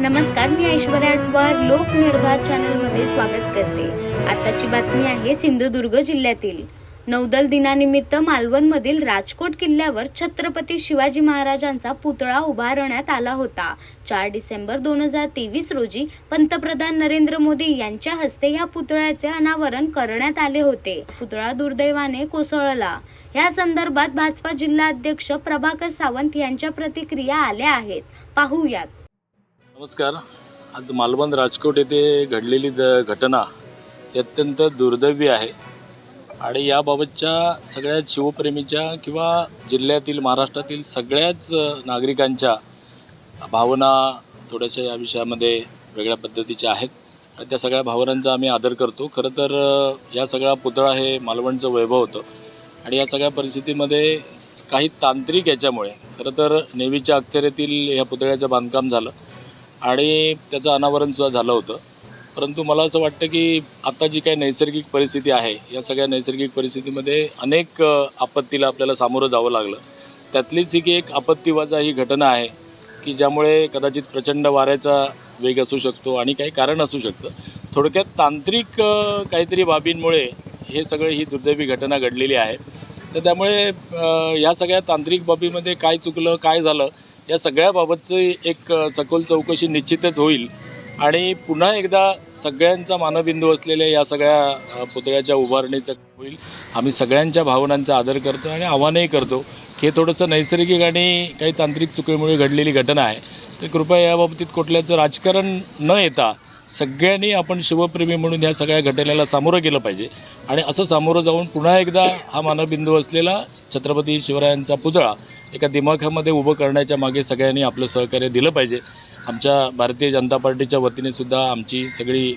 नमस्कार मी ऐश्वर्या अटवार लोकनिर्धार चॅनलमध्ये स्वागत करते. आताची बातमी आहे सिंधुदुर्ग जिल्ह्यातील. नौदल दिनानिमित्त मालवणमधील राजकोट किल्ल्यावर छत्रपती शिवाजी महाराजांचा पुतळा उभारण्यात आला होता. चार डिसेंबर दोन हजार तेवीस रोजी पंतप्रधान नरेंद्र मोदी यांच्या हस्ते या पुतळ्याचे अनावरण करण्यात आले होते. पुतळा दुर्दैवाने कोसळला. या संदर्भात भाजपा जिल्हा अध्यक्ष प्रभाकर सावंत यांच्या प्रतिक्रिया आल्या आहेत. पाहूयात. नमस्कार. आज मालवण राजकोट येथे घडलेली द घटना ही अत्यंत दुर्दैवी आहे. आणि याबाबतच्या सगळ्या शिवप्रेमीच्या किंवा जिल्ह्यातील महाराष्ट्रातील सगळ्याच नागरिकांच्या भावना थोड्याशा या विषयामध्ये वेगळ्या पद्धतीच्या आहेत. आणि त्या सगळ्या भावनांचा आम्ही आदर करतो. खरं तर या सगळा पुतळा हे मालवणचं वैभव होतं. आणि या सगळ्या परिस्थितीमध्ये काही तांत्रिक याच्यामुळे खरं तर नेव्हीच्या अखत्यारीतील या पुतळ्याचं बांधकाम झालं. आणि त्याचं अनावरणसुद्धा झालं होतं. परंतु मला असं वाटतं की आता जी काही नैसर्गिक परिस्थिती आहे या सगळ्या नैसर्गिक परिस्थितीमध्ये अनेक आपत्तीला आपल्याला सामोरं जावं लागलं. त्यातलीच ही की एक आपत्तीवाजा ही घटना आहे की ज्यामुळे कदाचित प्रचंड वाऱ्याचा वेग असू शकतो आणि काही कारण असू शकतं. थोडक्यात तांत्रिक काहीतरी बाबींमुळे हे सगळं ही दुर्दैवी घटना घडलेली आहे. तर त्यामुळे ह्या या सगळ्या तांत्रिक बाबीमध्ये काय चुकलं काय झालं या सगळ्याबाबतचं एक सखोल चौकशी निश्चितच होईल. आणि पुन्हा एकदा सगळ्यांचा मानबिंदू असलेल्या या सगळ्या पुतळ्याच्या उभारणीचं होईल. आम्ही सगळ्यांच्या भावनांचा आदर करतो आणि आव्हानही करतो की हे थोडंसं नैसर्गिक आणि काही तांत्रिक चुकीमुळे घडलेली घटना आहे. तर कृपया याबाबतीत कुठल्याचं राजकारण न येता सगळ्यांनी आपण शिवप्रेमी म्हणून ह्या सगळ्या घटनेला सामोरं गेलं पाहिजे. आणि असं सामोरं जाऊन पुन्हा एकदा हा मानबिंदू असलेला छत्रपती शिवरायांचा पुतळा एका दिमाखामध्ये उभं करण्याच्या मागे सगळ्यांनी आपलं सहकार्य दिलं पाहिजे. आमच्या भारतीय जनता पार्टीच्या वतीने सुद्धा आमची सगळी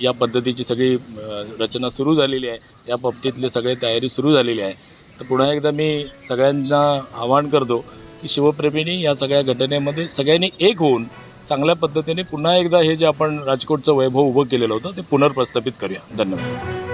या पद्धतीची सगळी रचना सुरू झालेली आहे. या बाबतीतली सगळी तयारी सुरू झालेली आहे. तर पुन्हा एकदा मी सगळ्यांना आवाहन करतो की शिवप्रेमींनी या सगळ्या घटनेमध्ये सगळ्यांनी एक होऊन चांगल्या पद्धतीने पुन्हा एकदा हे जे आपण राजकोटचं वैभव उभं केलेलं होतं ते पुनर्प्रस्थापित करूया. धन्यवाद.